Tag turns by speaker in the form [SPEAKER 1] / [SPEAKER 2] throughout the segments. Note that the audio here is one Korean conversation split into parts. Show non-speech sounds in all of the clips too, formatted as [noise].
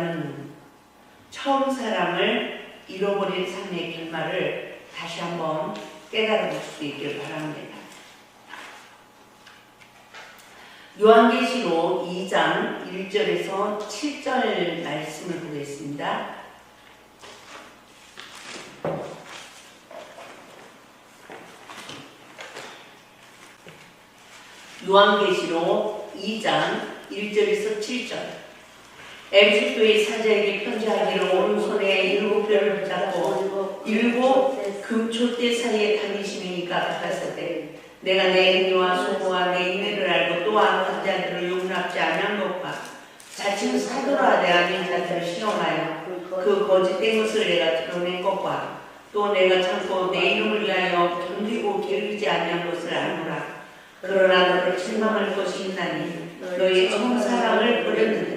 [SPEAKER 1] 눈. 처음 사랑을 잃어버린 삶의 결말을 다시 한번 깨달아 볼 수 있길 바랍니다. 요한계시록 2장 1절에서 7절 말씀을 보겠습니다. 요한계시록 2장 1절에서 7절 에베소교회 사자에게 편지하기를 오른손에 일곱 별을 붙잡고 일곱 금초대 사이에 다니시니까 같았으되 내가 내 행위와 수고와 내 인내를 알고 또한 환자들을 용납지 않은 것과 자칭 사도라 내 아닌 자들을 시험하여 그 거짓된 것을 내가 드러낸 것과 또 내가 참고 내 이름을 위하여 견디고 게으르지 아니한 것을 아노라. 그러나 너를 실망할 것이 있나니 너의 처음 사랑을 버렸느니라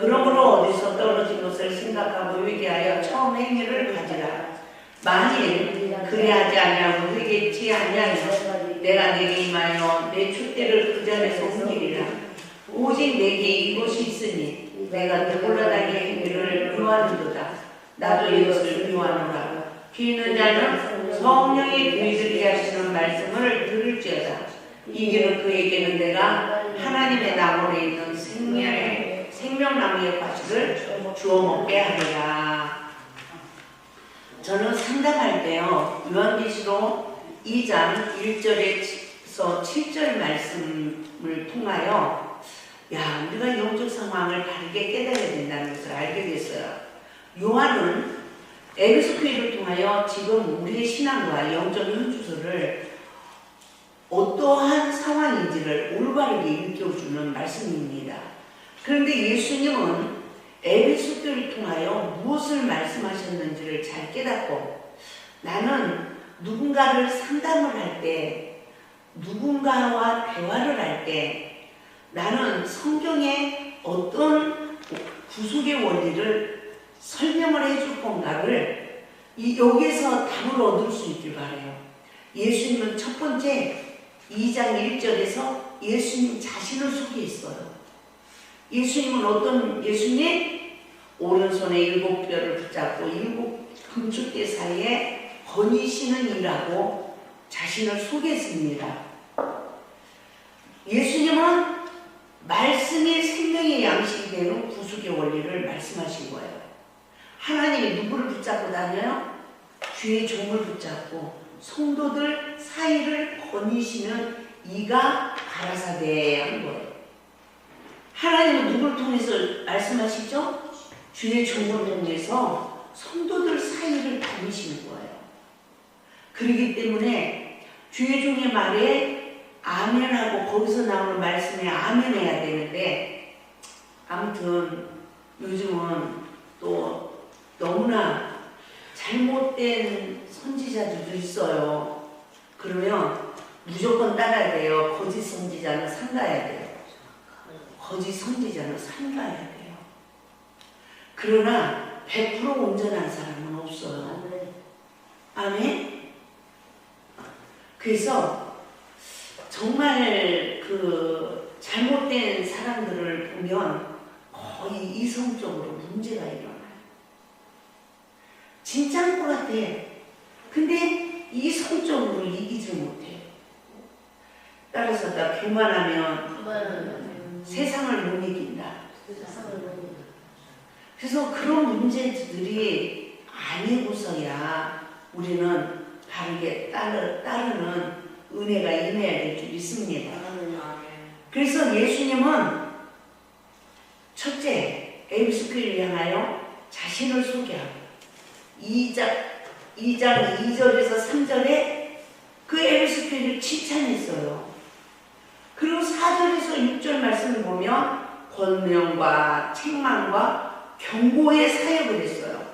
[SPEAKER 1] 그러므로 어디서 떨어진 것을 생각하고 회개하여 처음 행위를 가지라. 만일 그래하지 아니하고 회개치 아니하면 내가 내게 임하여 내 촛대를 그 자리에서 옮기리라. 오직 내게 이것이 있으니 내가 내 올라다니의 행위를 미워하는도다. 나도 이것을 미워하노라. 귀 있는 자는 성령의 교회들이 하시는 말씀을 들을지어다. 이기는 그에게는 내가 하나님의 나무에 있는 생명의 생명나무의 과실을 주워 먹게 하리라. 저는 상담할 때요 요한계시록 2장 1절에서 7절 말씀을 통하여 야 우리가 영적 상황을 바르게 깨달아야 된다는 것을 알게 됐어요. 요한은 에베소 교회를 통하여 지금 우리의 신앙과 영적 현주소를 어떠한 상황인지를 올바르게 일깨워주는 말씀입니다. 그런데 예수님은 에베소 교를 통하여 무엇을 말씀하셨는지를 잘 깨닫고 나는 누군가를 상담을 할 때, 누군가와 대화를 할 때 나는 성경의 어떤 구속의 원리를 설명을 해줄 건가를 이 여기에서 답을 얻을 수 있길 바래요. 예수님은 첫 번째 2장 1절에서 예수님 자신을 소개했어요. 예수님은 어떤 예수님? 오른손에 일곱 뼈를 붙잡고 일곱 금축대 사이에 거니시는 이라고 자신을 소개했습니다. 예수님은 말씀이 생명의 양식이 되는 구속의 원리를 말씀하신 거예요. 하나님이 누구를 붙잡고 다녀요? 주의 종을 붙잡고 성도들 사이를 거니시는 이가 가라사대 한 거예요. 하나님은 누구를 통해서 말씀하시죠? 주의 종을 통해서 성도들 사이를 거니시는 거예요. 그렇기 때문에 주의 종의 말에 아멘하고 거기서 나오는 말씀에 아멘해야 되는데 아무튼 요즘은 또 너무나 잘못된 선지자들도 있어요. 그러면 무조건 따라야 돼요. 거짓 선지자는 삼가야 돼요. 거짓 선지자는 삼가야 돼요. 그러나 100% 온전한 사람은 없어요. 아멘? 그래서 정말 그 잘못된 사람들을 보면 거의 이성적으로 문제가 일어나요. 진짜인 것 같아. 근데 이성적으로 이기지 못해. 따라서 나 교만하면 세상을 못 이긴다. 그래서 그런 문제들이 아니고서야 우리는 바르게 따르, 따르는 은혜가 임해야 될 줄 믿습니다. 그래서 예수님은 첫째, 에비스크를 향하여 자신을 소개하고 2장, 2장 2절에서 3절에 그 에베소교회를 칭찬했어요. 그리고 4절에서 6절 말씀을 보면 권명과 책망과 경고의 사역을 했어요.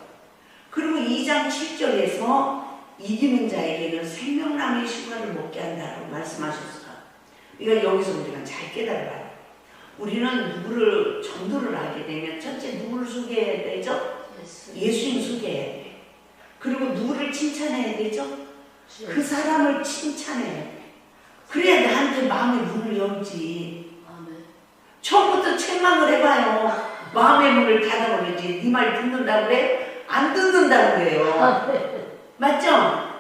[SPEAKER 1] 그리고 2장 7절에서 이기는 자에게는 생명나무의 시과를 먹게 한다고 말씀하셨어요. 그러니까 여기서 우리가 잘 깨달아요. 우리는 누구를 정도를 알게 되면 첫째 누구를 소개해야 되죠? 예수 님 소개해야 돼. 그리고 누구를 칭찬해야 되죠? 그 사람을 칭찬해야 돼. 그래야 나한테 마음의 문을 열지. 처음부터 책망을 해봐요. 마음의 문을 닫아버리지. 네 말 듣는다고 그래? 안 듣는다고 그래요. 맞죠?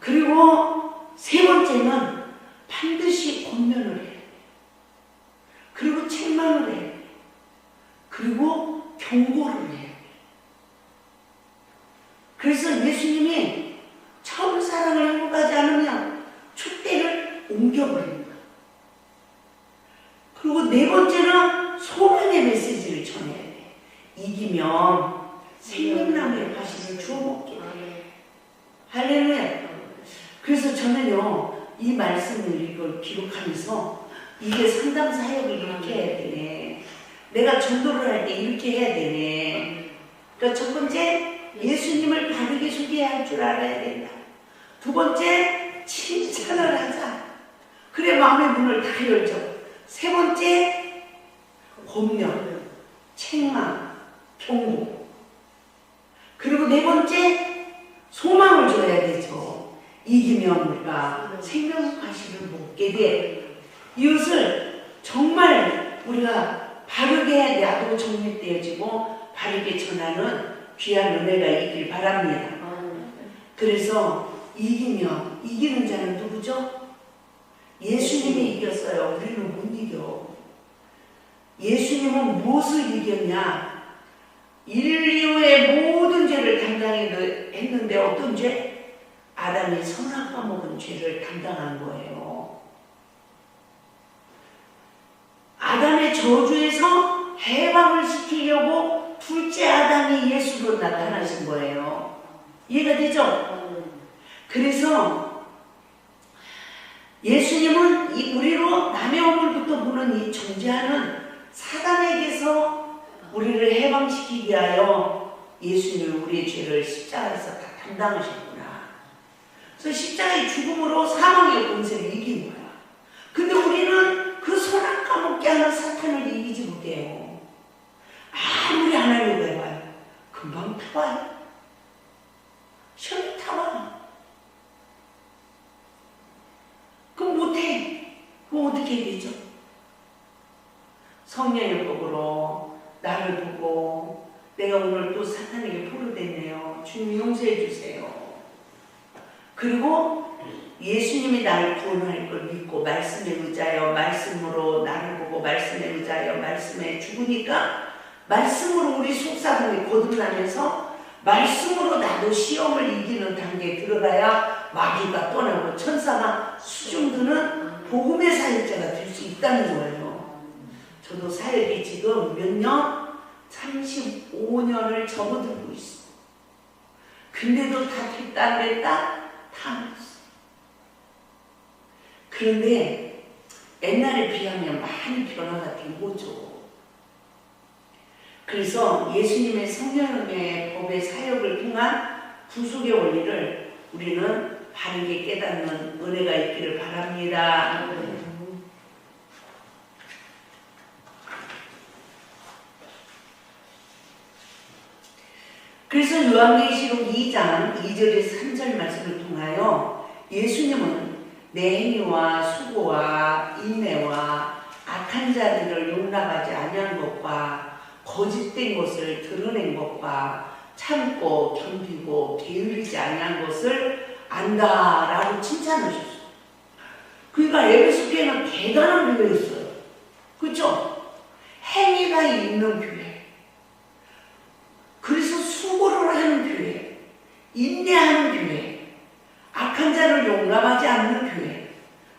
[SPEAKER 1] 그리고 세 번째는 반드시 권면을 해. 그리고 책망을 해. 그리고 경고를 해. 그래서 예수님이 처음 사랑을 행복하지 않으면 촛대를 옮겨버립니다. 그리고 네 번째는 소망의 메시지를 전해야 돼. 이기면 생명나무의 과실을 주워 먹게 돼. 할렐루야. 그래서 저는요, 이 말씀을 이걸 기록하면서 이게 상담 사역을 이렇게 해야 되네. 내가 전도를 할 때 이렇게 해야 되네. 그러니까 첫 번째, 예수님을 바르게 소개해야 할줄 알아야 된다. 두 번째, 칭찬을 하자. 그래 마음의 문을 다 열죠. 세 번째, 권면, 책망, 경고. 그리고 네 번째, 소망을 줘야 되죠. 이기면 우리가 생명 과실을 먹게 돼. 이것을 정말 우리가 바르게 놔두고 정립되어지고 바르게 전하는 귀한 은혜가 있길 바랍니다. 그래서 이기면 이기는 자는 누구죠? 예수님이 이겼어요. 우리는 못 이겨. 예수님은 무엇을 이겼냐? 인류의 모든 죄를 담당했는데 어떤 죄? 아담이 선악과 먹은 죄를 담당한 거예요. 아담의 저주에서 해방을 시키려고 둘째 아담이 예수로 나타나신 거예요. 이해가 되죠? 그래서 예수님은 이 우리로 남의 오물부터 보는 이 존재하는 사단에게서 우리를 해방시키기 위하여 예수님은 우리의 죄를 십자가에서 다 담당하셨구나. 그래서 십자가의 죽음으로 사망의 권세를 이긴 거야. 근데 우리는 그 손안 까먹게 하는 사탄을 이기지 못해요. 아무리 안 하려고 해봐요. 금방 타와요. 시험이 타와. 그럼 못해. 그럼 어떻게 되죠? 성령의 법으로 나를 보고 내가 오늘 또 사탄에게 포로됐네요. 주님 용서해 주세요. 그리고 예수님이 나를 구원할 걸 믿고 말씀에 의지하여 말씀으로 나를 보고 말씀에 의지하여 말씀에 죽으니까 말씀으로 우리 속사람이 거듭나면서 말씀으로 나도 시험을 이기는 단계에 들어가야 마귀가 떠나고 천사가 수중드는 복음의 사역자가 될 수 있다는 거예요. 저도 사역이 지금 몇 년? 35년을 접어들고 있어. 근데도 다 됐다 안 됐다? 다 했어. 그런데 옛날에 비하면 많이 변화가 된 거죠. 그래서 예수님의 성령의 법의 사역을 통한 구속의 원리를 우리는 바르게 깨닫는 은혜가 있기를 바랍니다. 그래서 요한계시록 2장 2절에서 3절 말씀을 통하여 예수님은 내 행위와 수고와 인내와 악한 자들을 용납하지 아니한 것과 거짓된 것을 드러낸 것과 참고 견디고 게으르지 아니한 것을 안다라고 칭찬하셨어요. 그러니까 에베소 교회는 대단한 교회였어요. 그렇죠? 행위가 있는 교회. 그래서 수고를 하는 교회, 인내하는 교회, 악한 자를 용납하지 않는 교회,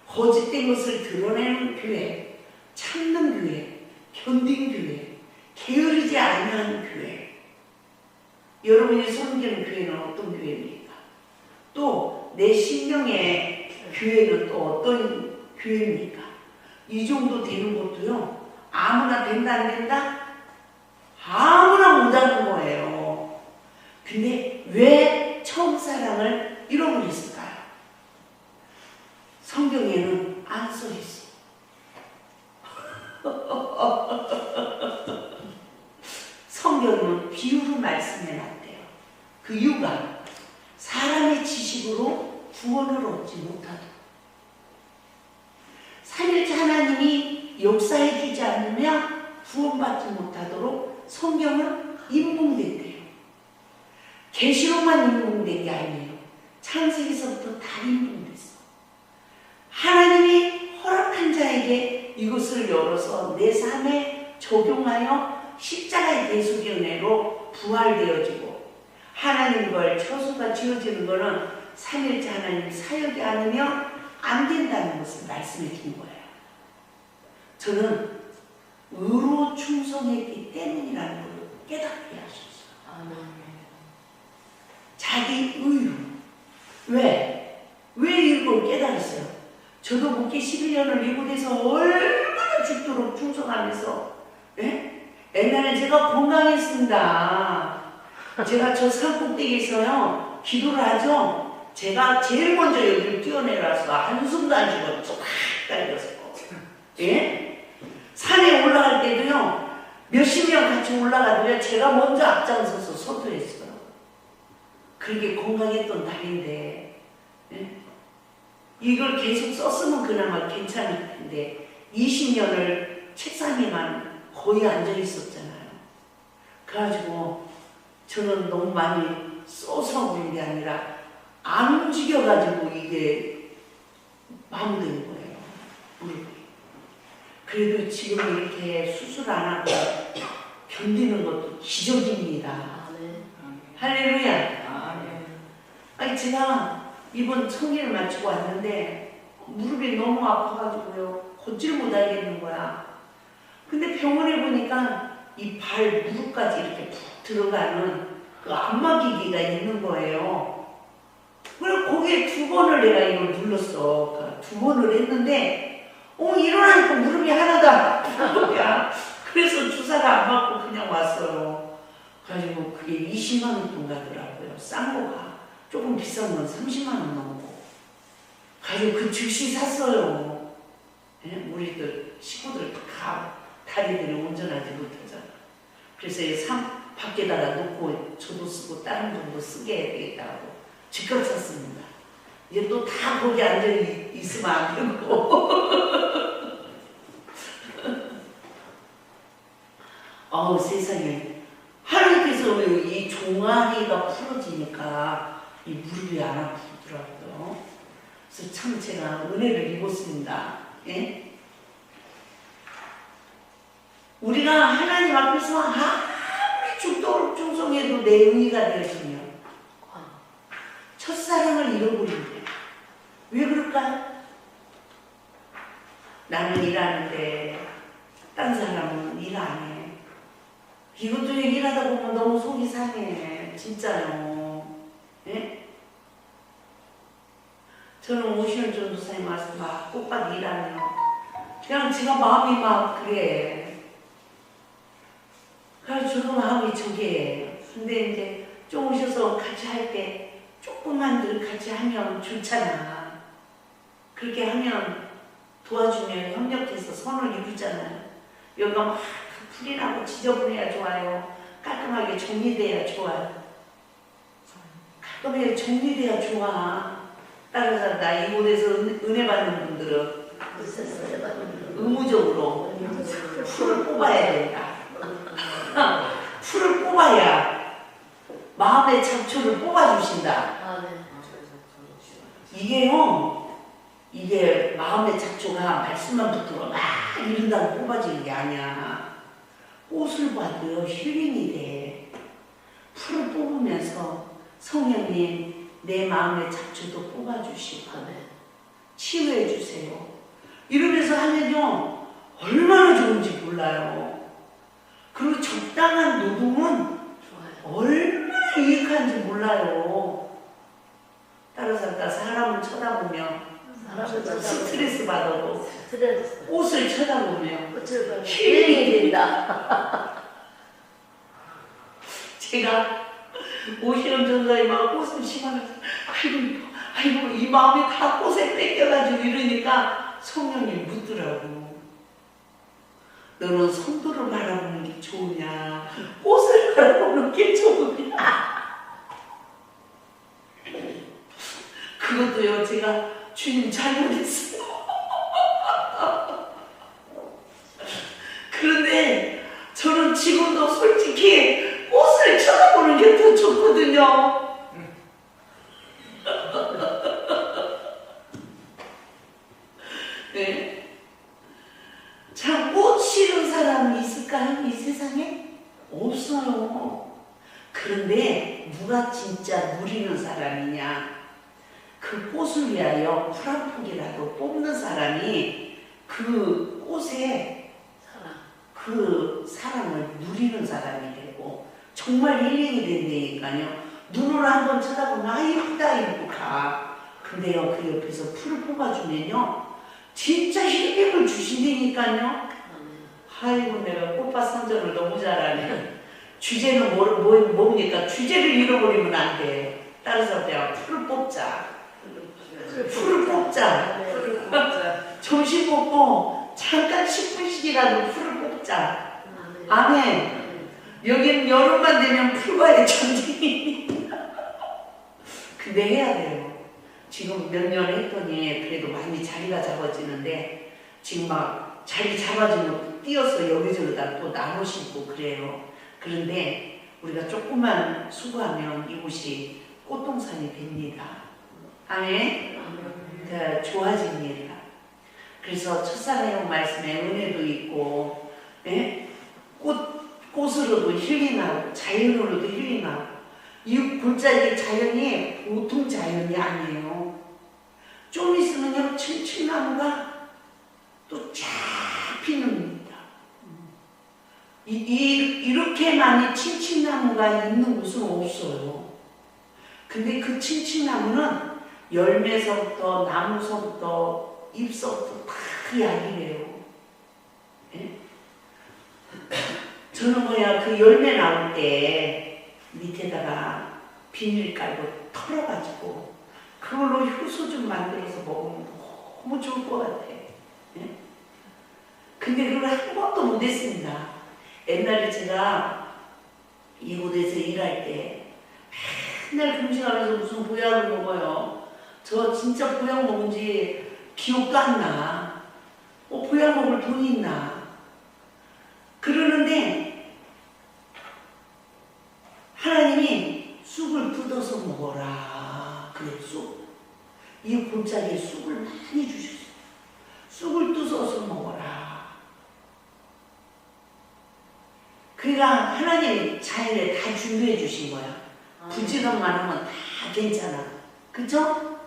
[SPEAKER 1] 거짓된 것을 드러내는 교회, 참는 교회, 견딘 교회, 게으르지 아니하는 교회. 여러분이 섬기는 교회는 어떤 교회입니까? 또 내 신령의 교회는 또 어떤 교회입니까? 이 정도 되는 것도요. 아무나 된다 안 된다? 아무나 못하는 거예요. 근데 왜 처음 사랑을 잃어버렸을까요? 성경에는 안 써있어. [laughs] 성경은 비유로 말씀해 놨대요. 그 이유가 사람의 지식으로 구원을 얻지 못하도록 삼일째 하나님이 역사해 주지 않으면 구원받지 못하도록 성경은 인봉됐대요. 계시록만 인봉된 게 아니에요. 창세기서부터 다 인봉됐어. 하나님이 허락한 자에게 이것을 열어서 내 삶에 적용하여 십자가의 대속의 은혜로 부활되어지고 하나님 걸 처소가 지어지는 것은 삼일째 하나님 사역이 아니면 안 된다는 것을 말씀해 준 거예요. 저는 의로 충성했기 때문이라는 걸 깨닫게 하셨어요. 자기 의로. 왜? 왜 이걸 깨달았어요? 저도 목회 11년을 미국에서 얼마나 죽도록 충성하면서, 예? 옛날에 제가 건강했습니다. 제가 저 산 꼭대기에서요, 기도를 하죠. 제가 제일 먼저 여기를 뛰어내려서 한숨도 안 쉬고 쫙 달렸어. 예? 산에 올라갈 때도요, 몇십 명 같이 올라가도요, 제가 먼저 앞장서서 서두했어요. 그렇게 건강했던 달인데, 예? 이걸 계속 썼으면 그나마 괜찮을 텐데, 20년을 책상에만 거의 앉아 있었잖아요. 그래가지고, 저는 너무 많이 써서 그런 게 아니라, 안 움직여가지고 이게 마무된 거예요. 무릎이. 그래도 지금 이렇게 수술 안 하고 견디는 것도 기적입니다. 할렐루야. 아니 제가 이번 청기를 마치고 왔는데 무릎이 너무 아파가지고요 걷질 못하겠는 거야. 근데 병원에 보니까 이 발 무릎까지 이렇게 푹 들어가는 그 안마기기가 있는 거예요. 그래서 거기에 두 번을 내가 이걸 눌렀어. 그두 번을 했는데 어 일어나니까 무릎이 거야. 그래서 주사가 안 맞고 그냥 왔어요. 그래가지고 그게 20만 원 돈 가더라고요. 싼 거가. 조금 비싼 건 30만 원 넘고. 가지고 그 즉시 샀어요. 예? 우리들 식구들 다 다리들이 온전하지 못하잖아. 그래서 이산 밖에다가 놓고 저도 쓰고 다른 분도 쓰게 해야 되겠다고 즉각 샀습니다. 이제 또 다 거기 앉아 있- 있으면 안 되고. [laughs] 어우 세상에 하나님께서 이 종아리가 풀어지니까 이 무릎이 안 아프더라고요. 그래서 참 제가 은혜를 입었습니다. 예? 우리가 하나님 앞에서 아무리 죽도록 충성해도 내 의의가 되어지면 첫사랑을 잃어버린대. 왜 그럴까요? 나는 일하는데 딴 사람은 일 안 해. 이것도 일하다 보면 너무 속이 상해. 진짜요. 예? 저는 오시는 전도사님 와서 막 꽃밭 일하면 그냥 제가 마음이 막 그래. 그래서 저도 마음이 저게. 근데 이제 좀 오셔서 같이 할 때 조금만 늘 같이 하면 좋잖아. 그렇게 하면 도와주면 협력해서 선을 이루잖아요. 여기가 막 풀이 나고 지저분해야 좋아요. 깔끔하게 정리돼야 좋아요. 깔끔하게 정리돼야 좋아. 따라서 나 이곳에서 은- 은혜 받는 분들은 의무적으로 풀을 뽑아야 된다. 풀을 뽑아야 마음의 잡초를 뽑아주신다. 이게요, 이게 마음의 잡초가 말씀만 붙들어 막 이른다고 뽑아지는 게 아니야. 꽃을 봐도요, 힐링이 돼. 풀을 뽑으면서 성령님, 내 마음의 잡초도 뽑아주시고, 치유해주세요. 이러면서 하면요, 얼마나 좋은지 몰라요. 그리고 적당한 노동은 얼마나 유익한지 몰라요. 따라서 다 사람을 쳐다보면 스트레스 받아도 꽃을 쳐다보면
[SPEAKER 2] 힐링이 된다. [laughs]
[SPEAKER 1] 제가 오시는 전사님하고 꽃을 심으면서 아이고 아이고 이 마음이 다 꽃에 뺏겨가지고 이러니까 성령이 묻더라고. 너는 성도를 바라보는 게 좋으냐? 꽃을 바라보는 게 좋으냐? 그것도요 제가 주님 잘못했어요 그런데 저는 지금도 솔직히 네? 참, 꽃 싫은 사람이 있을까요? 이 세상에? 없어요. 그런데 누가 진짜 누리는 사람이냐? 그 꽃을 위하여 풀 한 폭이라도 뽑는 사람이 그 꽃에
[SPEAKER 2] 사랑.
[SPEAKER 1] 그 사랑을 누리는 사람이 되고 정말 힐링이 된다니까요. 눈으로 한번 쳐다보면 아 이쁘다 이러고 가. 근데요 그 옆에서 풀을 뽑아주면요 진짜 힐링을 주신다니까요. 아이고 내가 꽃밭 선전을 너무 잘하네. 주제는 뭐, 뭐, 뭡니까? 주제를 잃어버리면 안 돼. 따라서 내가 풀을 뽑자. 풀을 뽑자.
[SPEAKER 2] 네.
[SPEAKER 1] 점심 먹고 잠깐 10분씩이라도 풀을 뽑자. 아멘. 여기는 여름만 되면 풀과의 전쟁이. [laughs] 근데 해야 돼요. 지금 몇 년 했더니 그래도 많이 자리가 잡아지는데 지금 막 자리 잡아주면 뛰어서 여기저기 다 또 나무 심고 그래요. 그런데 우리가 조금만 수고하면 이곳이 꽃동산이 됩니다. 아멘. 그 좋아집니다. 그래서 첫사랑 말씀에 은혜도 있고, 예? 꽃, 꽃으로도 힐링하고, 자연으로도 힐링하고, 이 골짜기 자연이 보통 자연이 아니에요. 좀 있으면요, 층층나무가 또 쫙 피는입니다. 이, 이, 이렇게 많이 층층나무가 있는 곳은 없어요. 근데 그 층층나무는 열매서부터 나무서부터 잎서부터 다 약이래요. 예? [clears throat] 저는 뭐야 그 열매 나올 때 밑에다가 비닐 깔고 털어가지고 그걸로 효소 좀 만들어서 먹으면 너무 좋을 것 같아. 예? 근데 그걸 한 번도 못 했습니다. 옛날에 제가 이곳에서 일할 때 맨날 금식하면서 무슨 보약을 먹어요. 저 진짜 보약 먹은 지 기억도 안 나. 어, 보약 먹을 돈이 있나. 그러는데 하나님이 쑥을 뜯어서 먹어라. 그래, 쑥. 이 골짜기에 쑥을 많이 주셨어요. 쑥을 뜯어서 먹어라. 그러니까 하나님이 자연에 다 준비해 주신 거야. 부지런만 하면 다 괜찮아. 그쵸?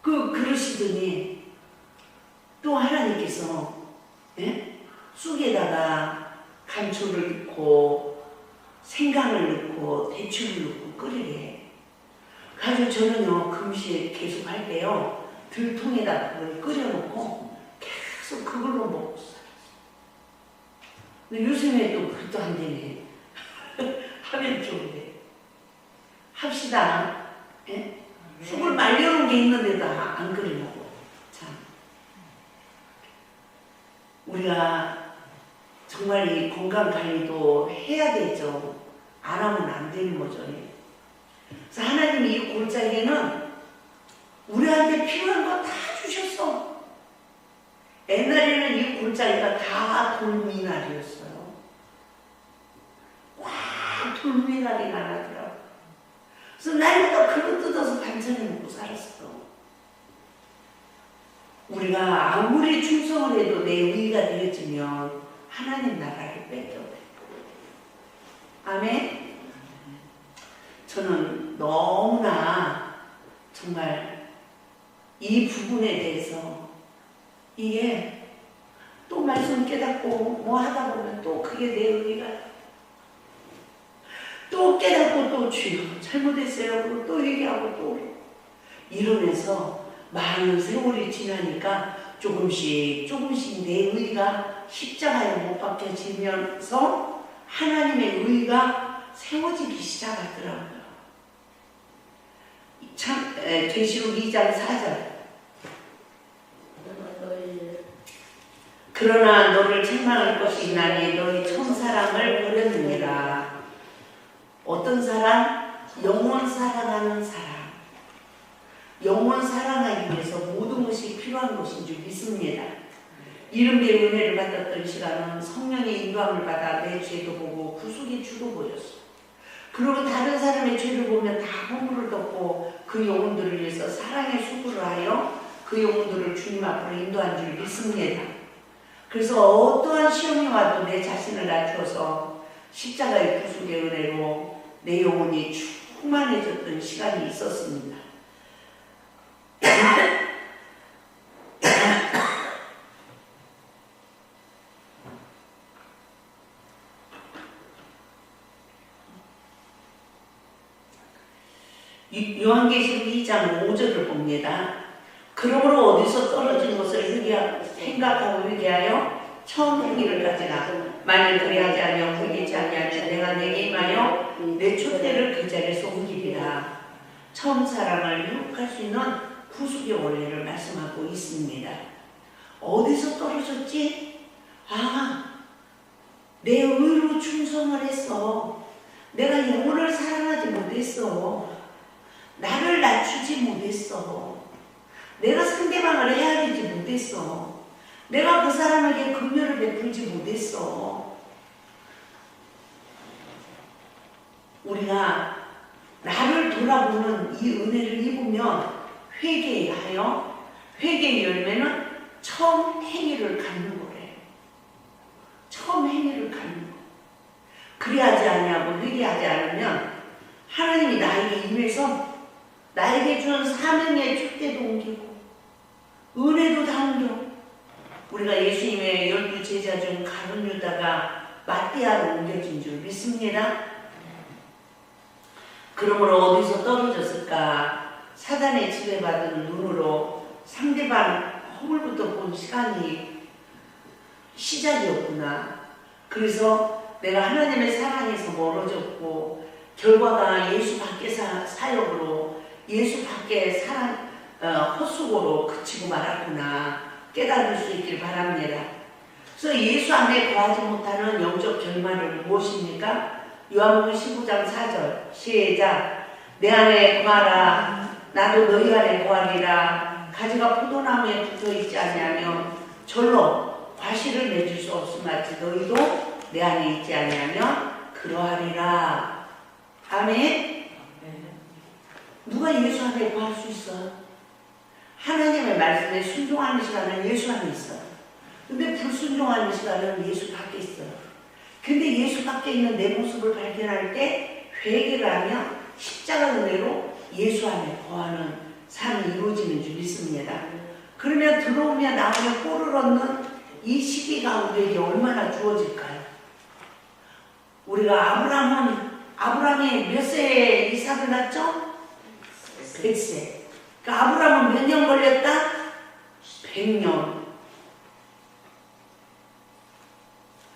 [SPEAKER 1] 그, 그러시더니 또 하나님께서, 예? 쑥에다가 감초를 넣고, 생강을 넣고, 대추를 넣고 끓이래. 그래서 저는요, 금식 계속 할 때요, 들통에다 그걸 끓여놓고, 계속 그걸로 살았어요. 근데 요즘에 또 그것도 안 되네. [laughs] 하면 좋은데. 합시다. 예? 쑥을 말려놓은 게 있는데도 안 끓이려고. 참. 우리가 정말 이 건강 관리도 해야 되죠. 안 하면 안 되는 거죠. 그래서 하나님이 이 골짜기에는 우리한테 필요한 거 다 주셨어. 옛날에는 이 골짜기가 다 돌미나리였어요. 와, 돌미나리가 나더라고. 그래서 날마다 그거 뜯어서 반찬에 먹고 살았어. 우리가 아무리 충성을 해도 내 의가 되어지면 하나님 나라를 뺏겨버려. 아멘? 저는 너무나 정말 이 부분에 대해서 이게 또 말씀 깨닫고 뭐 하다 보면 또 그게 내 의가 또 깨닫고 또 주여 잘못했어요 그리고 또 얘기하고 또 이러면서 많은 세월이 지나니까 조금씩 조금씩 내 의가 십자가에 못 박혀지면서 하나님의 의가 세워지기 시작하더라고요. 참 에, 계시록 2장 4절 그러나 너를 책망할 것이 있나니 너희 첫 사랑을 버렸느니라. 어떤 사랑? 영원 사랑하는 사랑. 영원 사랑하기 위해서 모든 것이 필요한 것인 줄 믿습니다. 이름의 은혜를 받았던 시간은 성령의 인도함을 받아 내 죄도 보고 구속의 주도 보였어. 그리고 다른 사람의 죄를 보면 다 허물을 덮고 그 영혼들을 위해서 사랑의 수고를 하여 그 영혼들을 주님 앞으로 인도한 줄 믿습니다. 그래서 어떠한 시험이 와도 내 자신을 낮춰서 십자가의 구속의 은혜로 내 영혼이 충만해졌던 시간이 있었습니다. 유- 요한계시록 2장 5절을 봅니다. 그러므로 어디서 떨어진 것을 생각하고 회개하여 처음 행위를 가지라. 만일 그리하지 아니하고 회개치 아니하면 내가 내게 임하여 내 촛대를 그 자리에서 옮기리라. 처음 사랑을 회복할 수 있는 구속의 원리를 말씀하고 있습니다. 어디서 떨어졌지? 아, 내 의로 충성을 했어. 내가 영혼을 사랑하지 못했어. 나를 낮추지 못했어. 내가 상대방을 헤아리지 못했어. 내가 그 사람에게 긍휼을 베풀지 못했어. 우리가 나를 돌아보는 이 은혜를 입으면 회개하여 회개의 열매는 처음 행위를 갖는 거래요. 처음 행위를 갖는 거. 그리하지 아니하고 회개하지 않으면 하나님이 나에게 임해서 나에게 준 사명의 축대도 옮기고 은혜도 다 옮겨. 우리가 예수님의 열두 제자 중 가룟 유다가 마띠아로 옮겨진 줄 믿습니다. 그러므로 어디서 떨어졌을까? 사단의 지배받은 눈으로 상대방 허물부터 본 시간이 시작이었구나. 그래서 내가 하나님의 사랑에서 멀어졌고 결과가 예수 밖의 사, 사역으로 예수 밖의 사랑 어, 헛수고로 그치고 말았구나 깨달을 수 있길 바랍니다. 그래서 예수 안에 거하지 못하는 영적 결말은 무엇입니까? 요한복음 15장 4절 시작 내 안에 거하라 나도 너희 안에 거하리라 가지가 포도나무에 붙어 있지 아니하면 절로 과실을 맺을 수 없음마치 너희도 내 안에 있지 아니하면 그러하리라 아멘 누가 예수 안에 거할 수 있어? 하나님의 말씀에 순종하는 시간은 예수 안에 있어. 근데 불순종하는 시간은 예수 밖에 있어. 근데 예수 밖에 있는 내 모습을 발견할 때 회개를 하면 십자가 은혜로 예수 안에 거하는 삶이 이루어지는 줄 믿습니다. 그러면 들어오면 나오면 꼴을 얻는 이 시기가 우리에게 얼마나 주어질까요? 우리가 아브라함은 아브라함이 몇 세에 이삭을 낳죠? 100세. 그러니까 아브라함은 몇 년 걸렸다? 100년.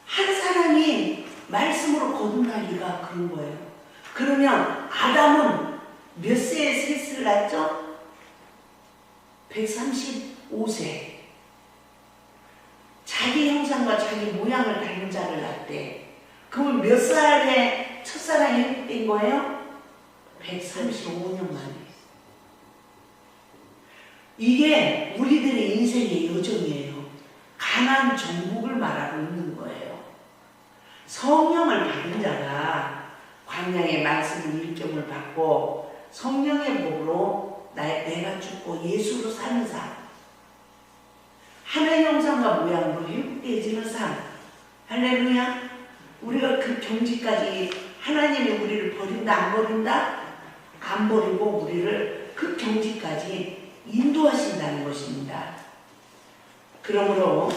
[SPEAKER 1] 한 사람이 말씀으로 거듭나기가 그런 거예요. 그러면 아담은 몇 세에 셋을 낳죠? 135세. 자기 형상과 자기 모양을 닮은 자를 낳대. 그러면 몇 살에 첫사랑이 회복된 거예요? 135년 만에. 이게 우리들의 인생의 여정이에요. 가난 정복을 말하고 있는 거예요. 성령을 받은 자가 광야의 말씀을 일점을 받고 성령의 복으로 나, 내가 죽고 예수로 사는 삶. 하나의 형상과 모양으로 회복되어지는 삶. 할렐루야. 우리가 그 경지까지 하나님이 우리를 버린다, 안 버린다? 안 버리고 우리를 그 경지까지 인도하신다는 것입니다. 그러므로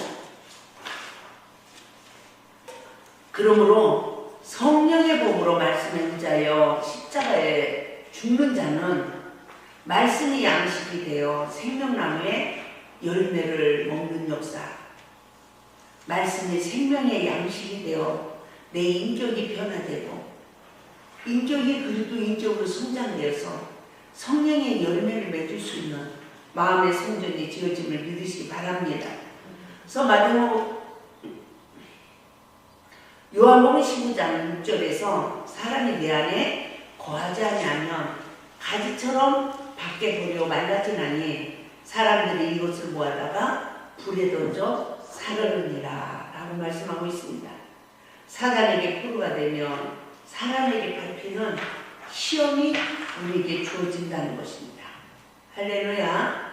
[SPEAKER 1] 그러므로 성령의 복으로 말씀에 의자여 십자가에 죽는 자는 말씀이 양식이 되어 생명나무의 열매를 먹는 역사 말씀이 생명의 양식이 되어 내 인격이 변화되고 인격이 그리도 인격으로 성장되어서 성령의 열매를 맺을 수 있는 마음의 성전이 지어짐을 믿으시기 바랍니다. 그래서 마지막 요한복음 15장 6절에서 사람이 내 안에 거하지 아니하면 가지처럼 밖에 버려 말라지나니 사람들이 이것을 모아다가 불에 던져 사르느니라 라고 말씀하고 있습니다. 사단에게 포로가 되면 사람에게 밟히는 시험이 우리에게 주어진다는 것입니다. 할렐루야.